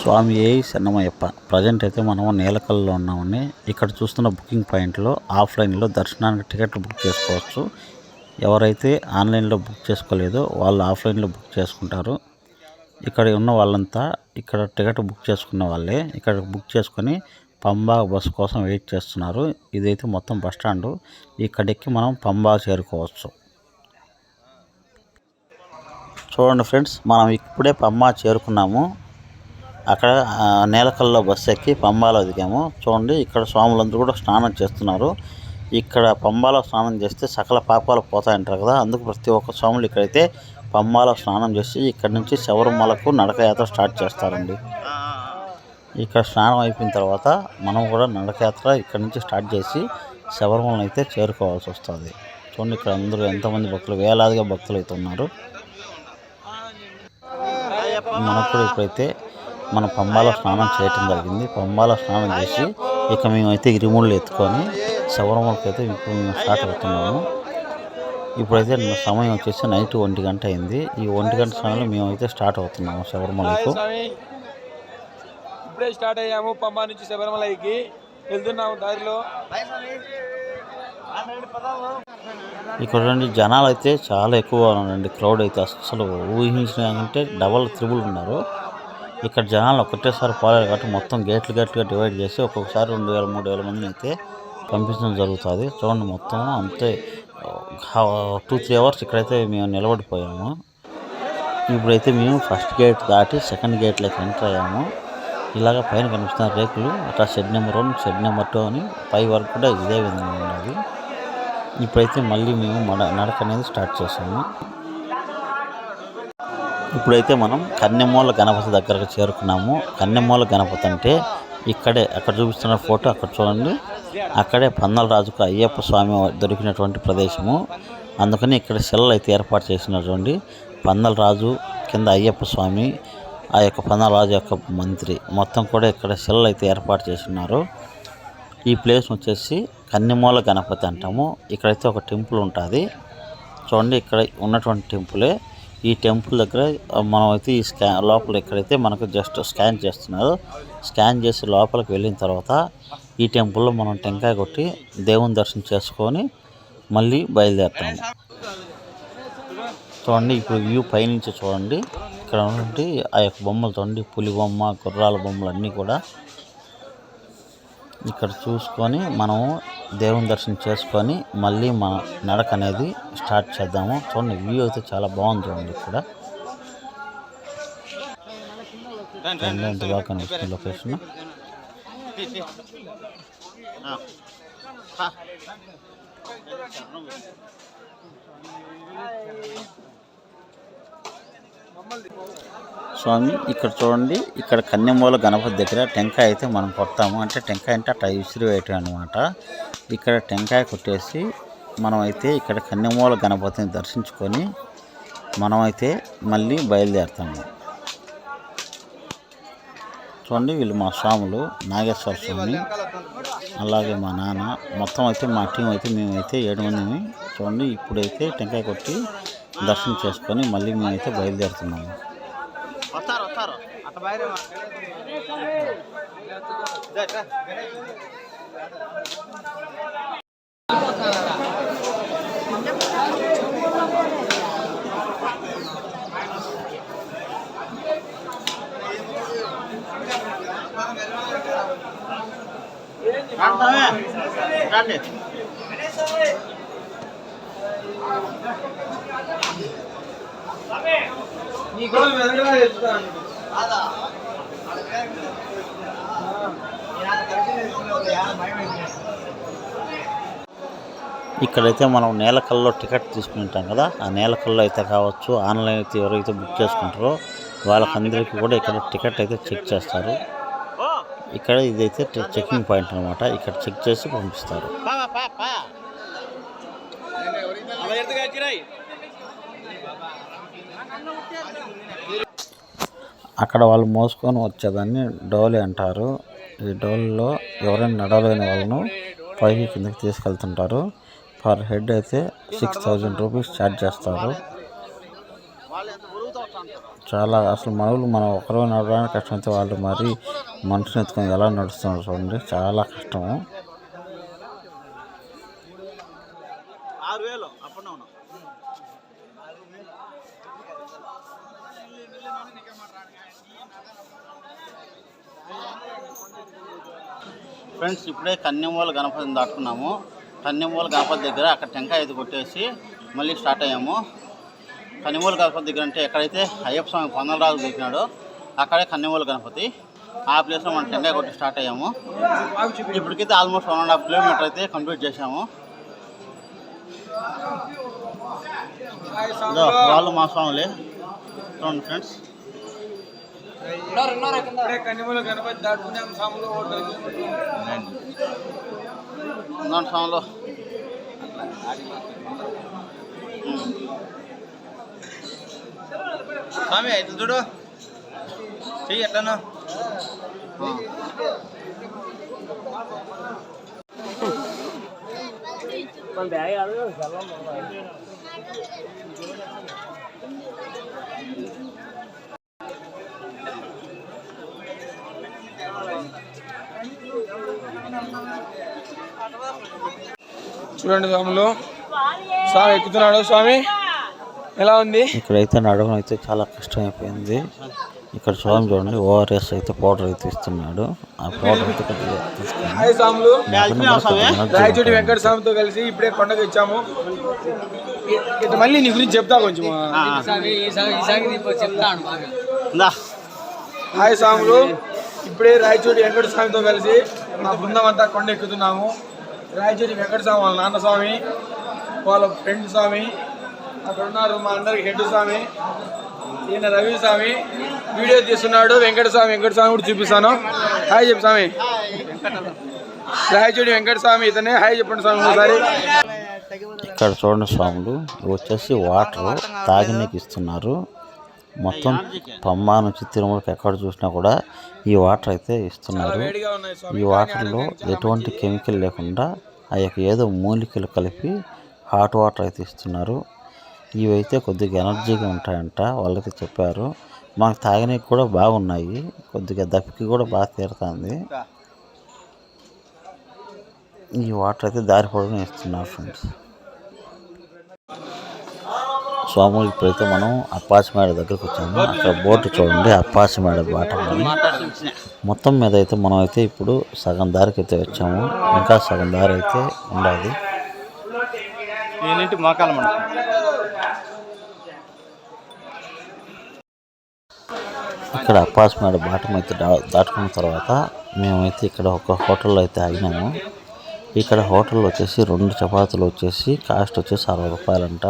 స్వామి ఏ సన్నమయ్యప్ప present అయితే మనం నీలకల్లో ఉన్నామని ఇక్కడ చూస్తున్న బుకింగ్ పాయింట్లో ఆఫ్లైన్లో దర్శనానికి టికెట్ బుక్ చేసుకోవచ్చు. ఎవరైతే ఆన్లైన్లో బుక్ చేసుకోలేదో వాళ్ళు ఆఫ్లైన్లో బుక్ చేసుకుంటారు. ఇక్కడ ఉన్న వాళ్ళంతా ఇక్కడ టికెట్ బుక్ చేసుకున్న వాళ్ళే. ఇక్కడ బుక్ చేసుకొని పంబా బస్సు కోసం వెయిట్ చేస్తున్నారు. ఇదైతే మొత్తం బస్ స్టాండ్. ఇక్కడెక్కి మనం పంబా చేరుకోవచ్చు. చూడండి ఫ్రెండ్స్ మనం ఇప్పుడే పంబా చేరుకున్నాము. అక్కడ నేలకల్లో బస్సు ఎక్కి పంబాలో దిగాము. చూడండి ఇక్కడ స్వాములందరూ కూడా స్నానం చేస్తున్నారు. ఇక్కడ పంబాలో స్నానం చేస్తే సకల పాపాలు పోతాయంటారు కదా. అందుకు ప్రతి ఒక్క స్వాములు ఇక్కడైతే పంబాలో స్నానం చేసి ఇక్కడ నుంచి శబరిమలకు నడకయాత్ర స్టార్ట్ చేస్తారండి. ఇక్కడ స్నానం అయిపోయిన తర్వాత మనం కూడా నడకయాత్ర ఇక్కడ నుంచి స్టార్ట్ చేసి శబరిమలను అయితే చేరుకోవాల్సి వస్తుంది. చూడండి ఇక్కడ అందరూ ఎంతమంది భక్తులు వేలాదిగా భక్తులు అయితే ఉన్నారు. మనకు కూడా ఇప్పుడైతే మన పంబాలో స్నానం చేయటం జరిగింది. పంబాలో స్నానం చేసి ఇక మేమైతే ఇరుముళ్ళు ఎత్తుకొని శబరిమలకి అయితే ఇప్పుడు మేము స్టార్ట్ అవుతున్నాము. ఇప్పుడైతే సమయం వచ్చేసి నైట్ ఒంటి గంట అయింది. ఈ ఒంటి గంట సమయంలో మేమైతే స్టార్ట్ అవుతున్నాము శబరిమలకు ఇప్పుడే స్టార్ట్ అయ్యాము పంబా నుంచి శబరిమలకి. వెళ్తున్నాము దారిలో. ఇక్కడ నుండి జనాలు అయితే చాలా ఎక్కువ ఉన్నారండి క్రౌడ్ అయితే అసలు ఊహించిన కంటే డబల్ త్రిబుల్ ఉన్నారు. ఇక్కడ జనాలు ఒకటేసారి పోలేరు కాబట్టి మొత్తం గేట్లు గేట్లుగా డివైడ్ చేసి ఒక్కొక్కసారి రెండు వేల మూడు వేల మందిని అయితే పంపించడం జరుగుతుంది. చూడండి మొత్తం అంతే. టూ త్రీ అవర్స్ ఇక్కడైతే మేము నిలబడిపోయాము. ఇప్పుడైతే మేము ఫస్ట్ గేట్ దాటి సెకండ్ గేట్లోకి ఎంటర్ అయ్యాము. ఇలాగ పైన కనిపిస్తున్న రేకులు అట్లా shed number one shed number two అని పై వరకు కూడా ఇదే విధంగా ఉన్నది ఇప్పుడైతే మళ్ళీ మేము మడ నడక అనేది స్టార్ట్ చేసాము. ఇప్పుడైతే మనం కన్నెమూల గణపతి దగ్గరకు చేరుకున్నాము. కన్నెమూల గణపతి అంటే ఇక్కడే అక్కడ చూపిస్తున్న ఫోటో అక్కడ చూడండి. అక్కడే పందల రాజుకు అయ్యప్ప స్వామి దొరికినటువంటి ప్రదేశము. అందుకని ఇక్కడ శిలలు అయితే ఏర్పాటు చేసినటువంటి చూడండి. రాజు కింద అయ్యప్ప స్వామి ఆ యొక్క పందల రాజు యొక్క మంత్రి మొత్తం కూడా ఇక్కడ శిలలు అయితే ఏర్పాటు చేసినారు ఈ ప్లేస్ వచ్చేసి కన్నెమూల గణపతి అంటాము. ఇక్కడైతే ఒక టెంపుల్ ఉంటుంది. చూడండి ఇక్కడ ఉన్నటువంటి టెంపులే. ఈ టెంపుల్ దగ్గర మనమైతే మనం అయితే ఈ స్కా లోపల ఇక్కడైతే మనకు జస్ట్ స్కాన్ చేస్తున్నారు స్కాన్ చేసి లోపలికి వెళ్ళిన తర్వాత ఈ టెంపుల్లో మనం టెంకాయ కొట్టి దేవుని దర్శనం చేసుకొని మళ్ళీ బయలుదేరుతాము. చూడండి ఇప్పుడు వ్యూ పైనుంచి చూడండి. ఇక్కడ ఉన్నటువంటి ఆ యొక్క బొమ్మలు చూడండి పులి బొమ్మ గుర్రాల బొమ్మలు అన్నీ కూడా ఇక్కడ చూసుకొని మనము దేవుని దర్శనం చేసుకొని మళ్ళీ మన నడక అనేది స్టార్ట్ చేద్దాము. చూడండి వ్యూ అయితే చాలా బాగుంది చూడండి ఇక్కడ. బాగా కనిపిస్తుంది లొకేషన్ స్వామి ఇక్కడ చూడండి ఇక్కడ కన్యమూల గణపతి దగ్గర టెంకాయ అయితే మనం కొడతాము. అంటే టెంకాయ అంటే అట్లా విసిరి వేయటం అనమాట ఇక్కడ టెంకాయ కొట్టేసి మనం అయితే ఇక్కడ కన్యమూల గణపతిని దర్శించుకొని మనమైతే మళ్ళీ బయలుదేరుతాము. చూడండి వీళ్ళు మా స్వాములు నాగేశ్వర స్వామి అలాగే మా నాన్న మొత్తం అయితే మా టీం అయితే మేమైతే ఏడు మందిని చూడండి ఇప్పుడైతే టెంకాయ కొట్టి దర్శనం చేసుకొని మళ్ళీ మేమైతే బయలుదేరుతున్నాము. ఇక్కడైతే మనం నేలకల్లో టికెట్ తీసుకుంటాం కదా. ఆ నేలకల్లో అయితే కావచ్చు ఆన్లైన్ అయితే ఎవరైతే బుక్ చేసుకుంటారో వాళ్ళకందరికీ కూడా ఇక్కడ టికెట్ అయితే చెక్ చేస్తారు. ఇక్కడ ఇదైతే చెకింగ్ పాయింట్ అనమాట ఇక్కడ చెక్ చేసి పంపిస్తారు. అక్కడ వాళ్ళు మోసుకొని వచ్చేదాన్ని డోలి అంటారు. ఈ డోలులో ఎవరైనా నడవలేని వాళ్ళను పైకి కిందకి తీసుకెళ్తుంటారు. పర్ హెడ్ అయితే సిక్స్ థౌజండ్ రూపీస్ ఛార్జ్ చేస్తారు. చాలా అసలు మనవులు మనం ఒకరు నడవడానికి కష్టమైతే వాళ్ళు మరి మనుషుని ఎత్తుకొని ఎలా నడుస్తున్నారు చూడండి. చాలా కష్టము ఫ్రెండ్స్ ఇప్పుడే కన్యమూల గణపతిని దాటుకున్నాము. కన్యమూల గణపతి దగ్గర అక్కడ టెంకాయ అయితే కొట్టేసి మళ్ళీ స్టార్ట్ అయ్యాము. కన్యమూల గణపతి దగ్గర అంటే ఎక్కడైతే అయ్యప్ప స్వామి పొందలరాజు దొరికినాడో అక్కడే కన్యమూల గణపతి. ఆ ప్లేస్లో మనం టెంకాయ కొట్టి స్టార్ట్ అయ్యాము. ఇప్పటికైతే almost one and half kilometre అయితే కంప్లీట్ చేసాము వాళ్ళు మా స్వాములే. చూడండి ఫ్రెండ్స్. కన్నిమూల గణపతి దాటుకున్నాం సాములు స్వాములు స్వామి ఇట్లా చూడు. చెయ్యి ఎట్లనో. చూడండి స్వాములు స్వామి ఎక్కుతున్నాడు స్వామి. ఎలా ఉంది? ఇక్కడైతే నడవడం అయితే చాలా కష్టం అయిపోయింది ఇక్కడ స్వామి చూడండి ఓఆర్ఎస్ అయితే పౌడర్ అయితే ఇస్తున్నాడు. ఆ పౌడర్ అయితే రాయచోటి. వెంకట స్వామితో కలిసి ఇప్పుడే కొండకు వచ్చాము ఇ- ఇటు మళ్ళీ నీ గురించి చెప్తా కొంచెం. హాయ్ స్వాములు. ఇప్పుడే రాయచోటి వెంకట స్వామితో కలిసి మా బృందం అంతా కొండ ఎక్కుతున్నాము. రాయచూరి వెంకట స్వామి వాళ్ళ నాన్న స్వామి వాళ్ళ ఫ్రెండ్ స్వామి అక్కడ ఉన్నారు మా అందరికి హెడ్ స్వామి ఈయన రవి స్వామి. వీడియో తీస్తున్నాడు వెంకట స్వామి వెంకట స్వామి కూడా చూపిస్తాను. హాయ్ చెప్పు స్వామి. రాయచూడి వెంకట స్వామి ఇతనే. హాయ్ చెప్పండి స్వామి ఒకసారి. ఇక్కడ చూడండి స్వాములు వచ్చేసి వాటర్ తాగినకి ఇస్తున్నారు. మొత్తం పంబా నుంచి తిరుమలకి ఎక్కడ చూసినా కూడా ఈ వాటర్ అయితే ఇస్తున్నారు. ఈ వాటర్లో ఎటువంటి కెమికల్ లేకుండా ఆ యొక్క ఏదో మూలికలు కలిపి హాట్ వాటర్ అయితే ఇస్తున్నారు. ఇవైతే కొద్దిగా ఎనర్జీగా ఉంటాయంట వాళ్ళైతే చెప్పారు. మనకు తాగనీకి కూడా బాగున్నాయి. కొద్దిగా దప్పికి కూడా బాగా తీరుతుంది. ఈ వాటర్ అయితే దారి పొడవునా ఇస్తున్నారు ఫ్రెండ్స్. స్వాములు ఇప్పుడైతే మనం అప్పాచిమేడ దగ్గరకు వచ్చాము. అక్కడ బోటు చూడండి అప్పాచిమేడ బాట. మొత్తం మీద అయితే మనం అయితే ఇప్పుడు సగం దారికి అయితే వచ్చాము. ఇంకా సగం దారి అయితే ఉండాలి. ఇక్కడ అప్పాచిమేడ బాటం అయితే దా- దాటుకున్న తర్వాత మేమైతే ఇక్కడ ఒక హోటల్లో అయితే ఆగినాము. ఇక్కడ హోటల్లో వచ్చేసి రెండు చపాతీలు వచ్చేసి కాస్ట్ వచ్చేసి అరవై రూపాయలంట.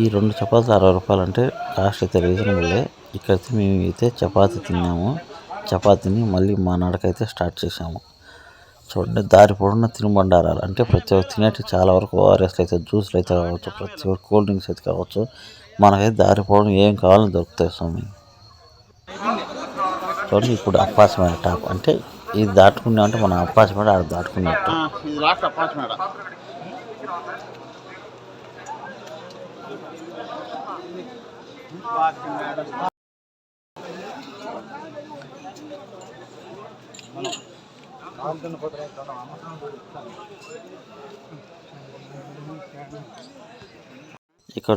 ఈ రెండు చపాతీలు అరవై రూపాయలు అంటే కాస్ట్ అయితే రీజనబుల్లే ఇక్కడైతే మేము అయితే చపాతీ తిన్నాము. చపాతీని మళ్ళీ మా నడకైతే స్టార్ట్ చేసాము చూడండి దారి పొడవున తినుబండారాలు. అంటే ప్రతి ఒక్క తినేటి చాలా వరకు ఓఆర్ఎస్లు అయితే జ్యూస్లు అయితే కావచ్చు ప్రతి ఒక్క కూల్ డ్రింక్స్ అయితే కావచ్చు. మనకైతే దారి పొడవున ఏం కావాలని దొరుకుతాయి స్వామి. చూడండి ఇప్పుడు అప్పాసమైన టాప్. అంటే ఇది దాటుకున్నామంటే మనం అప్పాసమైన ఆడ దాటుకున్నట్టు ఇది లాస్ట్ అపార్ట్మెంట్ ఇక్కడ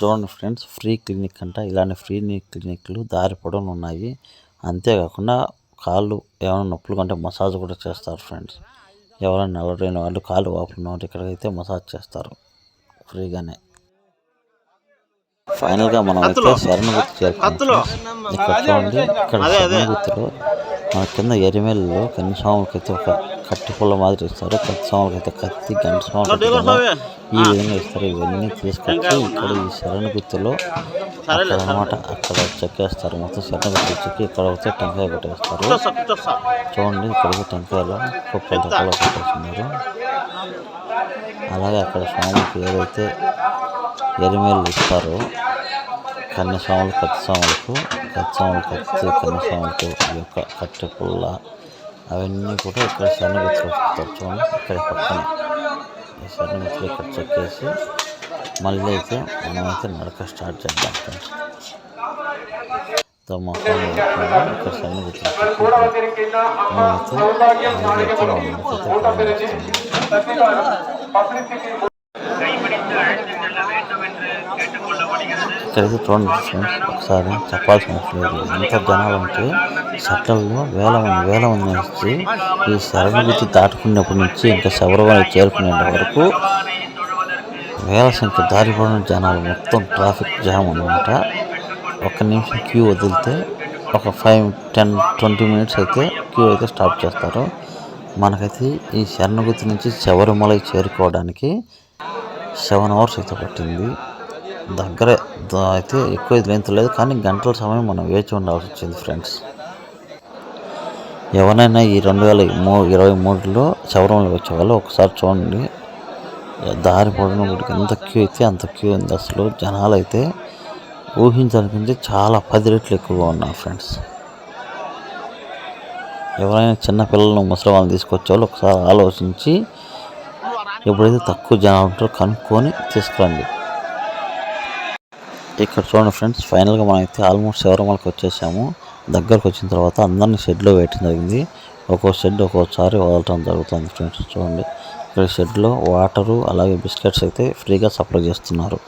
చూడండి ఫ్రెండ్స్ ఫ్రీ క్లినిక్ అంట. ఇలాంటి ఫ్రీ క్లినిక్లు దారి పొడవులు ఉన్నాయి. అంతేకాకుండా కాళ్ళు ఏమైనా నొప్పులు కంటే మసాజ్ కూడా చేస్తారు ఫ్రెండ్స్. ఎవరైనా నలరైన వాళ్ళు కాళ్ళు వాపులు ఉన్న వాళ్ళు ఇక్కడికైతే మసాజ్ చేస్తారు ఫ్రీగానే. ఫైనల్గా మనం అయితే శరణగుర్తి చేరుకున్నాం friends. ఇక్కడ చూడండి ఇక్కడ శరణగుర్తిలో మన కింద ఎరిమేలలో కన్ని స్వాములకి అయితే ఒక కట్టి పుల్ల మాదిరి ఇస్తారు. కత్తి స్వాములకి అయితే కత్తి గంట స్వాములకి అయితే గంట. ఈ విధంగా ఇస్తారు. ఇవన్నీ తీసుకొచ్చి ఇక్కడ ఈ శరణగుర్తిలో అక్కడ అనమాట అక్కడ చెక్కేస్తారు. మొత్తం శరణగుర్తి చెక్కి ఇక్కడ వచ్చి టెంకాయ పెట్టేస్తారు చూడండి ఇక్కడికి టెంకాయలు కుప్పలు తక్కువలో పెట్టేస్తున్నారు అలాగే అక్కడ స్వామికి ఏదైతే ఎరిమేలు ఇస్తారు. కన్యస్వాములు కత్తిస్వాములకు కత్తిస్వాములు కత్తి కన్యస్వాములకు ఈ యొక్క కట్టె పుల్ల అవన్నీ కూడా ఇక్కడ శరణగుర్తులు వస్తారు. చూడండి ఇక్కడ పక్కన. ఈ శరణగుర్తులు ఇక్కడ చెక్కేసి మళ్ళీ అయితే మనమైతే నడక స్టార్ట్ చేద్దాం. ఫ్రెండ్స్తో మా స్వామి వెళ్తున్నాడు. ఇక్కడ ఇక్కడైతే చూడండి ఫ్రెండ్స్ ఒకసారి చెప్పాల్సిన అవసరం లేదు ఎంత జనాలు ఉంటే షట్టల్లో వేల మంది వేల మంది వచ్చి ఈ శరణగుర్తి దాటుకున్నప్పటి నుంచి ఇంకా శబరిమల చేరుకునే వరకు వేల సంఖ్య దారిపోయిన జనాలు మొత్తం ట్రాఫిక్ జామ్ అనమాట ఒక్క నిమిషం క్యూ వదిలితే ఒక ఫైవ్ టెన్ ట్వంటీ మినిట్స్ అయితే క్యూ అయితే స్టాప్ చేస్తారు. మనకైతే ఈ శరణగుతి నుంచి శబరిమలకి చేరుకోవడానికి సెవెన్ అవర్స్ అయితే పట్టింది. దగ్గరే అయితే ఎక్కువ లెంత్ లేదు కానీ గంటల సమయం మనం వేచి ఉండాల్సి వచ్చింది ఫ్రెండ్స్ ఎవరైనా ఈ రెండు వేల మూ ఇరవై మూడులో శబరిమల వచ్చేవాళ్ళు ఒకసారి చూడండి. దారి పొడిన గుడికి ఎంత క్యూ అయితే అంత క్యూ ఉంది. అసలు జనాలు అయితే ఊహించడానికి చాలా పది రెట్లు ఎక్కువగా ఉన్నారు ఫ్రెండ్స్ ఎవరైనా చిన్న పిల్లలను ముసలి వాళ్ళని తీసుకొచ్చే వాళ్ళు ఒకసారి ఆలోచించి ఎప్పుడైతే తక్కువ జనాలు ఉంటారో కనుక్కొని తీసుకురండి. ఇక్కడ చూడండి ఫ్రెండ్స్ ఫైనల్గా మనమైతే ఆల్మోస్ట్ శివరమలకి వచ్చేసాము. దగ్గరకు వచ్చిన తర్వాత అందరినీ షెడ్లో వేయటం జరిగింది. ఒక్కో షెడ్ ఒక్కోసారి వదలటం జరుగుతుంది ఫ్రెండ్స్ చూడండి. ఇక్కడ షెడ్లో వాటరు అలాగే బిస్కెట్స్ అయితే ఫ్రీగా సప్లై చేస్తున్నారు.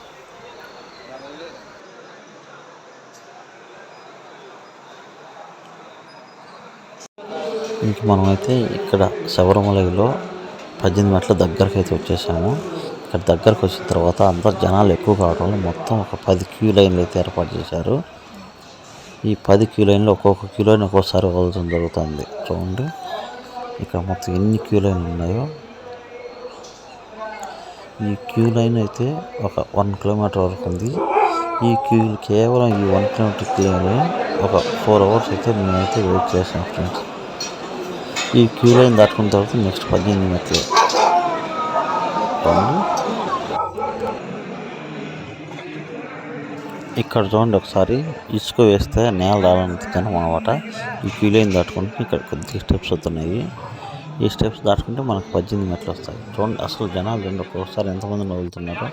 ఇంక మనమైతే ఇక్కడ శబరిమలలో పద్దెనిమిది మెట్ల దగ్గరకైతే అయితే వచ్చేసాము. ఇక్కడ దగ్గరకు వచ్చిన తర్వాత అందరు జనాలు ఎక్కువ కావడం వల్ల మొత్తం ఒక పది క్యూ లైన్లు అయితే ఏర్పాటు చేశారు. ఈ పది క్యూ లైన్లు ఒక్కొక్క క్యూ లైన్ ఒక్కోసారి వదలడం జరుగుతుంది. చూడండి. ఇక్కడ మొత్తం ఎన్ని క్యూ లైన్లు ఉన్నాయో. ఈ క్యూ లైన్ అయితే ఒక వన్ కిలోమీటర్ వరకు ఉంది. ఈ క్యూ కేవలం ఈ వన్ కిలోమీటర్ క్యూ లైన్ ఒక ఫోర్ అవర్స్ అయితే మేమైతే వెయిట్ చేసాం ఫ్రెండ్స్. ఈ క్యూ లైన్ దాటుకున్న తర్వాత నెక్స్ట్ పద్దెనిమిది మెట్లు చెప్పండి. ఇక్కడ చూడండి ఒకసారి ఇసుక వేస్తే నేల రావడానికి జనం అనమాట ఈ క్యూ దాటుకుంటే ఇక్కడ కొద్దిగా స్టెప్స్ వస్తున్నాయి. ఈ స్టెప్స్ దాటుకుంటే మనకు పద్దెనిమిది మెట్లు వస్తాయి. చూడండి అసలు జనాలు చూడండి ఒక్కొక్కసారి ఎంతమంది వదులుతున్నారు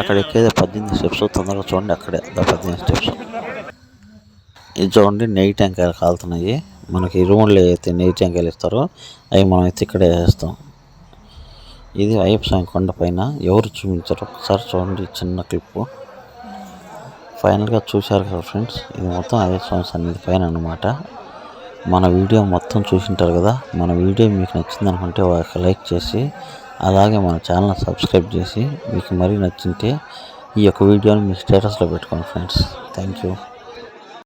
అక్కడ ఎక్కేది పద్దెనిమిది స్టెప్స్ తొందరగా చూడండి అక్కడే పద్దెనిమిది స్టెప్స్ ఇది చూడండి నెయ్యి టెంకాయలు కాలుతున్నాయి. మనకి రూమ్లో అయితే నెయ్యి టెంకాయలు ఇస్తారో అవి మనం అయితే ఇక్కడే వేస్తాం. ఇది అయ్యప్ప స్వామి కొండపైన ఎవరు చూపించారు ఒకసారి చూడండి చిన్న క్లిప్పు. ఫైనల్గా చూశారు కదా ఫ్రెండ్స్ ఇది మొత్తం అయ్యప్ప స్వామి సన్నిధి పైన అనమాట మన వీడియో మొత్తం చూసింటారు కదా మన వీడియో మీకు నచ్చింది అనుకుంటే ఒక లైక్ చేసి అలాగే మన ఛానల్ సబ్స్క్రైబ్ చేసి మీకు మరీ నచ్చింటే ఈ యొక్క వీడియోని మీ స్టేటస్లో పెట్టుకోండి ఫ్రెండ్స్. Thank you